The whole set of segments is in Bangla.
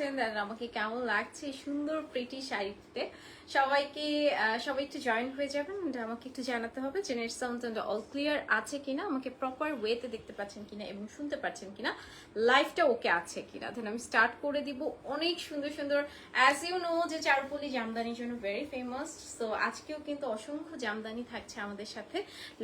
আছেন আর আমাকে কেমন লাগছে সুন্দর প্রিটি শাড়িতে সবাইকে সবাই একটু জয়েন হয়ে যাবেন আমাকে একটু জানাতে হবে যে নেট সাউন্ড অল ক্লিয়ার আছে কিনা, আমাকে প্রপার ওয়েতে দেখতে পাচ্ছেন কিনা এবং শুনতে পাচ্ছেন কিনা লাইফটা ওকে আছে কিনা। দেন আমি স্টার্ট করে দিব অনেক সুন্দর সুন্দর অ্যাজ ইউ নো যে চারপলি জামদানির জন্য ভেরি ফেমাস সো আজকেও কিন্তু অসংখ্য জামদানি থাকছে আমাদের সাথে।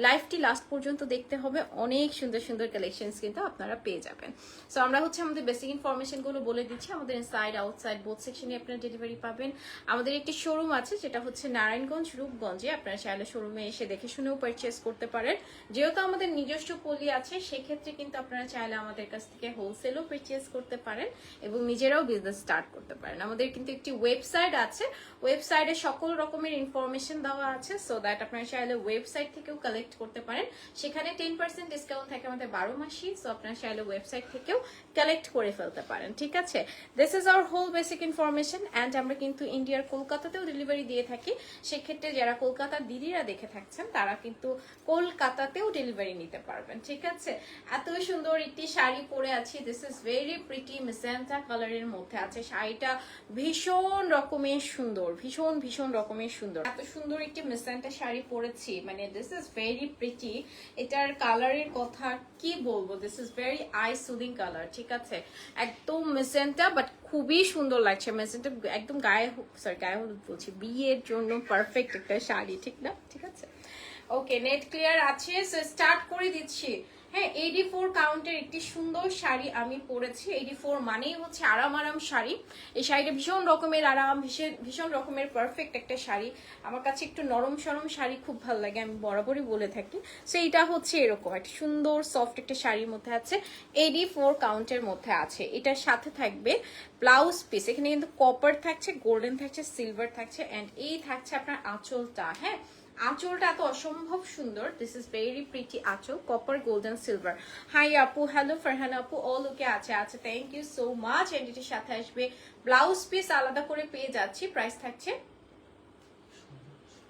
লাইফটি লাস্ট পর্যন্ত দেখতে হবে, অনেক সুন্দর সুন্দর কালেকশনস কিন্তু আপনারা পেয়ে যাবেন। সো আমরা হচ্ছে আমাদের বেসিক ইনফরমেশনগুলো বলে দিচ্ছি, আমাদের ইনসাইড আউটসাইড বোথ সেকশনে আপনারা ডেলিভারি পাবেন। আমাদের একটি শোরুম আছে, যেটা হচ্ছে নারায়ণগঞ্জ, রূপগঞ্জে। আপনারা চাইলে শোরুমে এসে দেখে শুনেও পারচেস করতে পারেন। যেহেতু আমাদের নিজস্ব পলি আছে, সেক্ষেত্রে কিন্তু আপনারা চাইলে আমাদের কাছ থেকে হোলসেলও পারচেস করতে পারেন এবং নিজেরাও বিজনেস স্টার্ট করতে পারেন। আমাদের কিন্তু একটি ওয়েবসাইট আছে। ওয়েবসাইটে সকল রকমের ইনফরমেশন দেওয়া আছে সো দ্যাট আপনারা চাইলে ওয়েবসাইট থেকেও কালেক্ট করতে পারেন। সেখানে টেন পার্সেন্ট ডিসকাউন্ট থাকে আমাদের বারো মাসই সো আপনারা চাইলে ওয়েবসাইট থেকেও কালেক্ট করে ফেলতে পারেন, ঠিক আছে? This is our whole basic information and আমরা কিন্তু ইন্ডিয়ার কলকাতাতেও ডেলিভারি দিয়ে থাকি। সেক্ষেত্রে যারা কলকাতার দিদিরা দেখে থাকছেন, তারা কিন্তু কলকাতাতেও ডেলিভারি নিতে পারবেন, ঠিক আছে? এত সুন্দর একটি শাড়ি পরে আছি। This is very pretty magenta কালারের মধ্যে আছে। শাড়িটা ভীষণ রকমের সুন্দর, ভীষণ ভীষণ রকমের সুন্দর। এত সুন্দর একটি মিসেন্টা শাড়ি পরেছি। মানে দিস ইজ ভেরি প্রিটি এটার কালারের কথা কি বলব? This is very eye soothing colour ঠিক আছে? একদম মিসেন্টা বাট খুবই সুন্দর লাগছে। মেসেজটা একদম গায়ে সরি গায়ে হলুদ বলছি। বিয়ের জন্য পারফেক্ট একটা শাড়ি, ঠিক না? ঠিক আছে? ওকে নেট ক্লিয়ার আছে। স্টার্ট করে দিচ্ছি। হ্যাঁ এইটি ফোর কাউন্টের একটি সুন্দর শাড়ি আমি পরেছি। এইটি ফোর মানেই হচ্ছে আরাম আরাম শাড়ি। এই শাড়িটা ভীষণ রকমের আরাম, ভীষণ ভীষণ রকমের পারফেক্ট একটা শাড়ি। আমার কাছে একটু নরম সরম শাড়ি খুব ভালো লাগে, আমি বরাবরই বলে থাকি। সো এইটা হচ্ছে এরকম, একটা সুন্দর সফট একটা শাড়ির মধ্যে আছে। এইটি ফোর কাউন্টের মধ্যে আছে। এটার সাথে থাকবে ব্লাউজ পিস এখানে কিন্তু কপার থাকছে গোল্ডেন থাকছে সিলভার থাকছে অ্যান্ড এই থাকছে আপনার আঁচলটা হ্যাঁ? আঁচলটা এত অসম্ভব সুন্দর। This is very pretty anchal copper golden silver hi আপু হ্যালো ফারহান আপু অল ওকে আছে আছে thank you so much and এটির সাথে আসবে ব্লাউজ পিস আলাদা করে পেয়ে যাচ্ছি প্রাইস থাকছে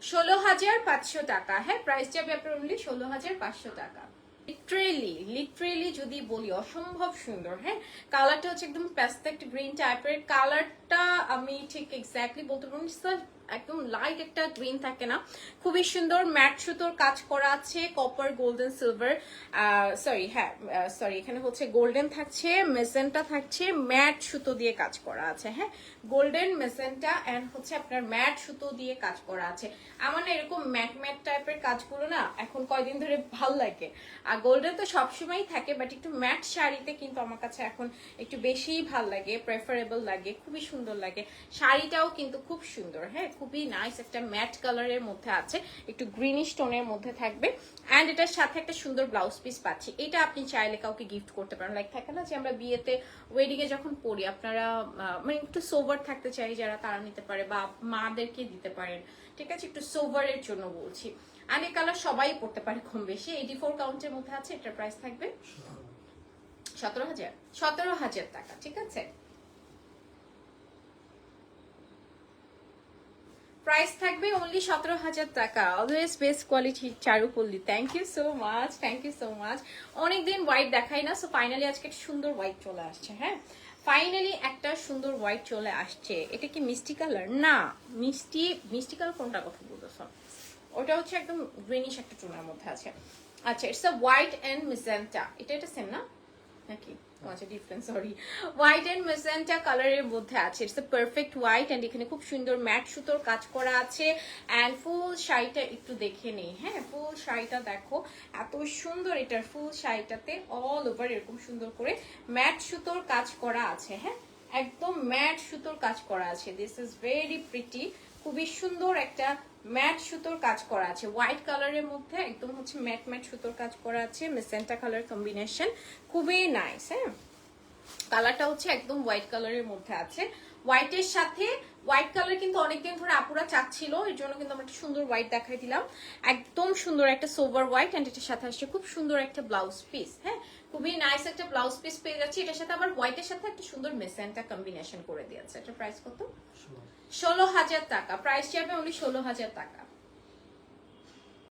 ষোলো হাজার পাঁচশো টাকা। হ্যাঁ প্রাইস যাবে আপনার অনলি ষোলো হাজার পাঁচশো টাকা। লিটারেলি লিটারেলি যদি বলি, অসম্ভব সুন্দর হ্যাঁ? কালারটা হচ্ছে একদম প্যাস্টেক্ট গ্রিন টাইপের কালারটা আমি ঠিক এক্স্যাক্টলি বলতে পারব একদম লাইট একটা গ্রিন থাকে না। খুবই সুন্দর ম্যাট সুতোর কাজ করা আছে কপার গোল্ডেন সিলভার সরি হ্যাঁ সরি এখানে হচ্ছে গোল্ডেন থাকছে মেসেন্টা থাকছে ম্যাট সুতো দিয়ে কাজ করা আছে হ্যাঁ? গোল্ডেন মেসেন্টা অ্যান্ড হচ্ছে আপনার ম্যাট সুতো দিয়ে কাজ করা আছে। আমার না এরকম ম্যাট ম্যাট টাইপের কাজগুলো না এখন কয়দিন ধরে ভালো লাগে। আর গোল্ডেন তো সবসময়ই থাকে বাট একটু ম্যাট শাড়িতে কিন্তু আমার কাছে এখন একটু বেশিই ভালো লাগে প্রেফারেবল লাগে, খুবই সুন্দর লাগে। শাড়িটাও কিন্তু খুব সুন্দর হ্যাঁ? খুবই নাইস একটা ম্যাট কালারের মধ্যে আছে। একটু গ্রিনিশ টোনের মধ্যে থাকবে। অ্যান্ড এটার সাথে একটা সুন্দর ব্লাউজ পিস পাচ্ছি। এটা আপনি চাইলে কাউকে গিফট করতে পারেন। লাইক থাকে না যে আমরা বিয়েতে ওয়েডিং এ যখন পড়ি আপনারা মানে একটু সোভার থাকতে চাই যারা তারা নিতে পারে বা মাদেরকে দিতে পারেন। ঠিক আছে? একটু সোভারের জন্য বলছি। আর এই কালার সবাই পড়তে পারে কম বেশি। এইটি ফোর কাউন্টের মধ্যে আছে। এটার প্রাইস থাকবে সতেরো হাজার। সতেরো হাজার টাকা। ঠিক আছে? প্রাইস থাকবে অনলি সতেরো হাজার টাকা। Always best quality Charupalli. Thank you so much thank you so much অনেকদিন হোয়াইট দেখাই না সো ফাইনালি আজকে সুন্দর হোয়াইট চলে আসছে হ্যাঁ? ফাইনালি একটা সুন্দর হোয়াইট চলে আসছে। এটা কি মিষ্টি কালার? না, মিষ্টি মিষ্টি কালার কোনটা কথা বলতো বলতেছ ওটা হচ্ছে একদম গ্রিনিশ একটা টোনের মধ্যে আছে। আচ্ছা it's a white and magenta এটা এটা সেম না? নাকি? আচ্ছা different sorry white and magenta কালারের মধ্যে আছে। পারফেক্ট হোয়াইট অ্যান্ড এখানে খুব সুন্দর ম্যাট সুতোর কাজ করা আছে। অ্যান্ড ফুল শাড়িটা একটু দেখে নেই হ্যাঁ? ফুল শাড়িটা দেখো, এত সুন্দর এটার ফুল শাড়িটাতে অল ওভার এরকম সুন্দর করে ম্যাট সুতোর কাজ করা আছে হ্যাঁ? একদম ম্যাট সুতোর কাজ করা আছে। দিস ইজ ভেরি প্রিটি খুবই সুন্দর একটা ম্যাট সুতোর কাজ করা আছে। হোয়াইট কালারের মধ্যে একদম হচ্ছে ম্যাট ম্যাট সুতোর কাজ করা আছে। মেসেন্টা কালার কম্বিনেশন খুবই নাইস হ্যাঁ? কালারটা হচ্ছে একদম হোয়াইট কালারের মধ্যে আছে। হোয়াইটের সাথে হোয়াইট কালার কিন্তু অনেকদিন ধরে আপুরা চাচ্ছিল এর জন্য কিন্তু আমরা একটা সুন্দর হোয়াইট দেখাই দিলাম। একদম সুন্দর একটা সোভার হোয়াইট অ্যান্ড এটার সাথে আসছে খুব সুন্দর একটা ব্লাউজ পিস হ্যাঁ? খুবই নাইস একটা ব্লাউজ পিস পেয়ে যাচ্ছি। এটার সাথে আবার হোয়াইটের সাথে একটা সুন্দর মেসেন্টা কম্বিনেশন করে দিয়েছে। এটা প্রাইস কত? ষোলো। হাজার টাকা। প্রাইস যাবে অনলি ষোলো হাজার টাকা।